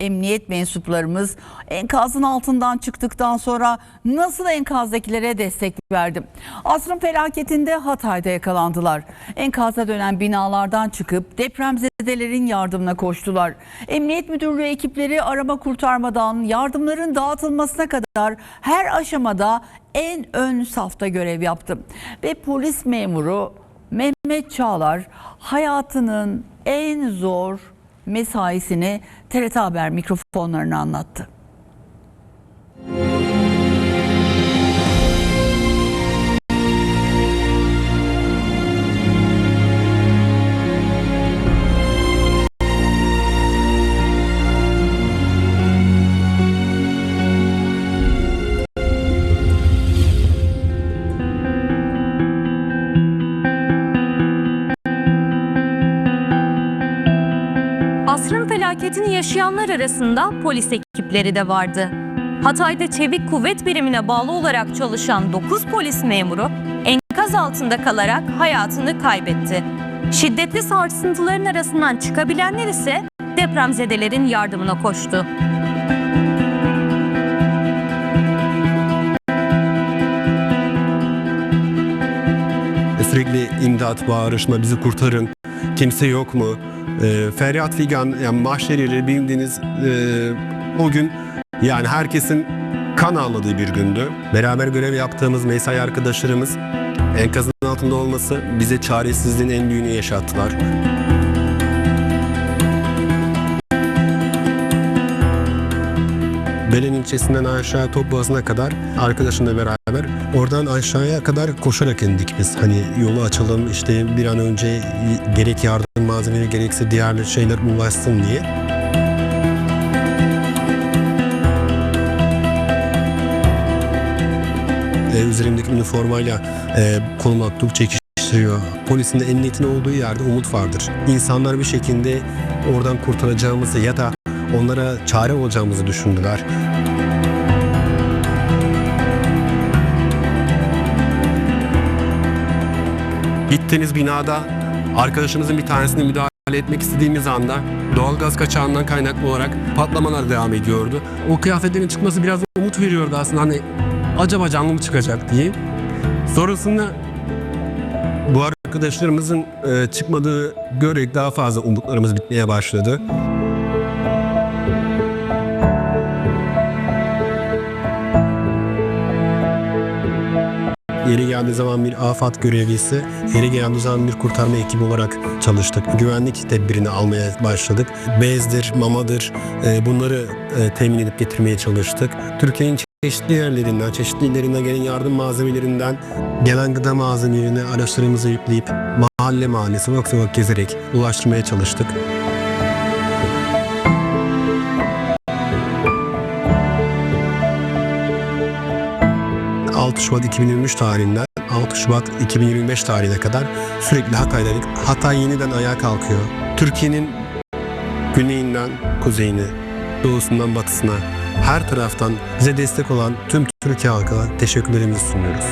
Emniyet mensuplarımız enkazın altından çıktıktan sonra nasıl enkazdakilere destek verdi? Asrın felaketinde Hatay'da yakalandılar. Enkaza dönen binalardan çıkıp depremzedelerin yardımına koştular. Emniyet Müdürlüğü ekipleri arama kurtarmadan yardımların dağıtılmasına kadar her aşamada en ön safta görev yaptı. Ve polis memuru Mehmet Çağlar hayatının en zor mesaisini TRT Haber mikrofonlarına anlattı. Felaketini yaşayanlar arasında polis ekipleri de vardı. Hatay'da Çevik Kuvvet Birimine bağlı olarak çalışan 9 polis memuru enkaz altında kalarak hayatını kaybetti. Şiddetli sarsıntıların arasından çıkabilenler ise depremzedelerin yardımına koştu. Sürekli imdat, bağırışma, bizi kurtarın, kimse yok mu? E, feryat figan, yani mahşeriyle bildiğiniz e, o gün yani herkesin kan ağladığı bir gündü. Beraber görev yaptığımız mesai arkadaşlarımız enkazın altında olması bize çaresizliğin en büyüğünü yaşattılar. Belen ilçesinden aşağı Topboğazı'na kadar arkadaşımla beraber oradan aşağıya kadar koşarak indik biz. Hani yolu açalım işte bir an önce gerek yardım malzemeleri gerekse diğer şeyler ulaşsın diye. E, üzerimdeki üniformayla e, kolum atıp çekiştiriyor. Polisin de emniyetin olduğu yerde umut vardır. İnsanlar bir şekilde oradan kurtaracağımızı ya da onlara çare olacağımızı düşündüler. Gittiğiniz binada arkadaşımızın bir tanesine müdahale etmek istediğimiz anda doğalgaz kaçağından kaynaklı olarak patlamalar devam ediyordu. O kıyafetlerin çıkması biraz umut veriyordu aslında hani acaba canlı mı çıkacak diye. Sonrasında bu arkadaşlarımızın e, çıkmadığı görerek daha fazla umutlarımız bitmeye başladı. Yeri geldiği zaman bir afat görevlisi, yeri geldiği zaman bir kurtarma ekibi olarak çalıştık. Güvenlik tedbirini almaya başladık. Bezdir, mamadır e, bunları e, temin edip getirmeye çalıştık. Türkiye'nin çeşitli yerlerinden, çeşitli illerinden gelen yardım malzemelerinden gelen gıda malzemelerini araçlarımıza yükleyip mahalle mahalle, sokak sokak gezerek ulaştırmaya çalıştık. 6 Şubat 2023 tarihinden 6 Şubat 2025 tarihine kadar sürekli Hatay'daydık. Hatay yeniden ayağa kalkıyor. Türkiye'nin güneyinden kuzeyine, doğusundan batısına her taraftan bize destek olan tüm Türkiye halkına teşekkürlerimizi sunuyoruz.